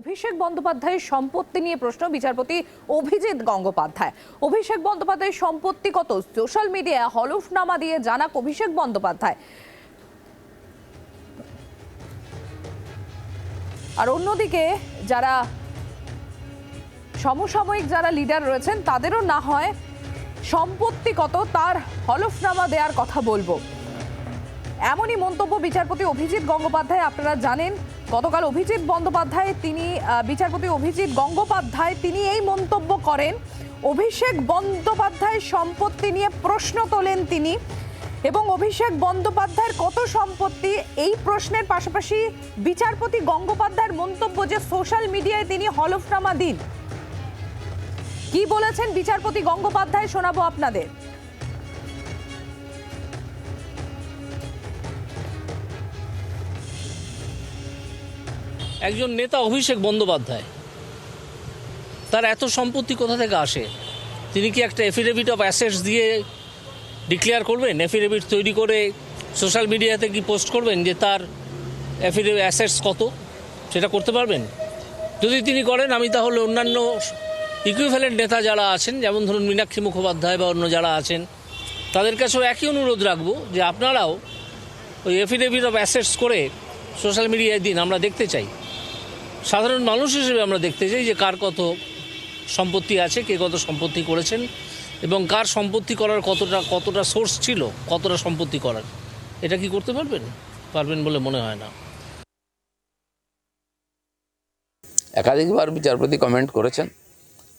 অভিষেক বন্দ্যোপাধ্যায়ের সম্পত্তি নিয়ে প্রশ্ন, বিচারপতি অভিজিৎ গঙ্গোপাধ্যায়। অভিষেক বন্দ্যোপাধ্যায়ের সম্পত্তি কত? সোশ্যাল মিডিয়ায় হলফনামা দিয়ে জানাক অভিষেক বন্দ্যোপাধ্যায়। আর অন্যদিকে যারা সমসাময়িক যারা লিডার রয়েছেন, তাদেরও না হয় সম্পত্তি কত, তার হলফনামা দেওয়ার কথা বলব। এমনই মন্তব্য বিচারপতি অভিজিৎ গঙ্গোপাধ্যায়, আপনারা জানেন গতকাল অভিজিৎ বন্দ্যোপাধ্যায় তিনি বিচারপতি অভিজিৎ গঙ্গোপাধ্যায় তিনি এই মন্তব্য করেন। অভিষেক বন্দ্যোপাধ্যায়ের সম্পত্তি নিয়ে প্রশ্ন তোলেন তিনি এবং অভিষেক বন্দ্যোপাধ্যায়ের কত সম্পত্তি? এই প্রশ্নের পাশাপাশি বিচারপতি গঙ্গোপাধ্যায়ের মন্তব্য যে সোশ্যাল মিডিয়ায় তিনি হলফনামা দিন। কি বলেছেন বিচারপতি গঙ্গোপাধ্যায়? শোনাবো আপনাদের। একজন নেতা অভিষেক বন্দ্যোপাধ্যায়। তার এত সম্পত্তি কোথা থেকে আসে? তিনি কি একটা এফিডেভিট অফ অ্যাসেটস দিয়ে ডিক্লেয়ার করবেন? এফিডেভিট তৈরি করে সোশ্যাল মিডিয়াতে কি পোস্ট করবেন যে তার এফিডেভিট অ্যাসেটস কত? সেটা করতে পারবেন? যদি তিনি করেন, আমি তাহলে অন্যান্য ইকুইভ্যালেন্ট নেতা যারা আছেন, যেমন ধরুন মীনাক্ষী মুখোপাধ্যায় বা অন্য যারা আছেন, তাদের কাছেও একই অনুরোধ রাখব যে আপনারাও ওই এফিডেভিট অফ অ্যাসেটস করে সোশ্যাল মিডিয়ায় দিন, আমরা দেখতে চাই। সাধারণ মানুষ হিসেবে আমরা দেখতে চাই যে কার কত সম্পত্তি আছে, কে কত সম্পত্তি করেছেন এবং কার সম্পত্তি করার কতটা কতটা সোর্স ছিল, কতটা সম্পত্তি করার। এটা কি করতে পারবেন? পারবেন বলে মনে হয় না। একাধিকবার বিচারপতি কমেন্ট করেছেন,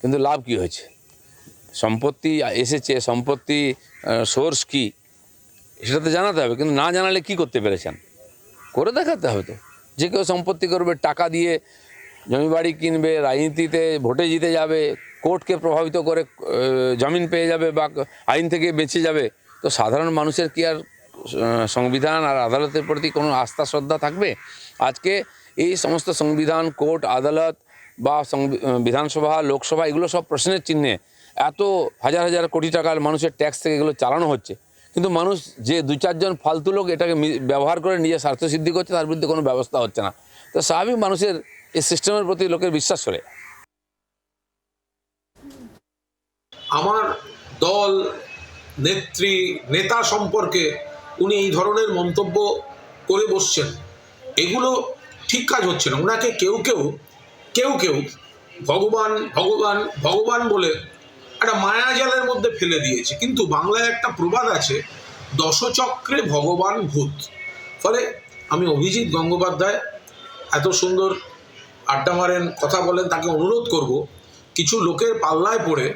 কিন্তু লাভ কি হয়েছে? সম্পত্তি এসেছে, সম্পত্তি সোর্স কি? সেটা তো জানাতে হবে, কিন্তু না জানালে কি করতে পেরেছেন? করে দেখাতে হবে তো। যে কেউ সম্পত্তি করবে, টাকা দিয়ে জমি বাড়ি কিনবে, রাজনীতিতে ভোটে জিতে যাবে, কোর্টকে প্রভাবিত করে জমিন পেয়ে যাবে বা আইন থেকে বেঁচে যাবে, তো সাধারণ মানুষের কি আর সংবিধান আর আদালতের প্রতি কোনো আস্থা, শ্রদ্ধা থাকবে? আজকে এই সমস্ত সংবিধান, কোর্ট, আদালত বা বিধানসভা, লোকসভা, এগুলো সব প্রশ্নের চিহ্নে এত হাজার হাজার কোটি টাকার মানুষের ট্যাক্স থেকে এগুলো চালানো হচ্ছে। কিন্তু মানুষ যে দু চারজন ফালতু লোক এটাকে ব্যবহার করে নিজের স্বার্থ সিদ্ধি করছে, তার বিরুদ্ধে কোনো ব্যবস্থা হচ্ছে না। তো স্বাভাবিক মানুষের এই সিস্টেমের প্রতি লোকের বিশ্বাস যায়। আমার দল, নেত্রী, নেতা সম্পর্কে উনি এই ধরনের মন্তব্য করে বসছেন। এগুলো ঠিক কাজ হচ্ছে না। ওনাকে কেউ কেউ কেউ কেউ ভগবান ভগবান ভগবান বলে একটা মায়াজালের মধ্যে ফেলে দিয়েছে। কিন্তু বাংলায় একটা প্রবাদ আছে, দশচক্রে ভগবান ভূত। ফলে আমি অভিজিৎ গঙ্গোপাধ্যায় এত সুন্দর আড্ডা মারেন, কথা বলেন, তাকে অনুরোধ করব, কিছু লোকের পাল্লায় পড়ে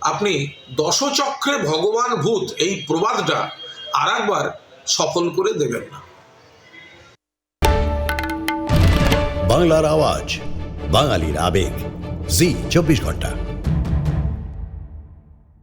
আপনি দশচক্রে ভগবান ভূত এই প্রবাদটা আর একবার সফল করে দেবেন না। বাংলার আওয়াজ, বাঙালির আবেগ। জি, চব্বিশ ঘণ্টা।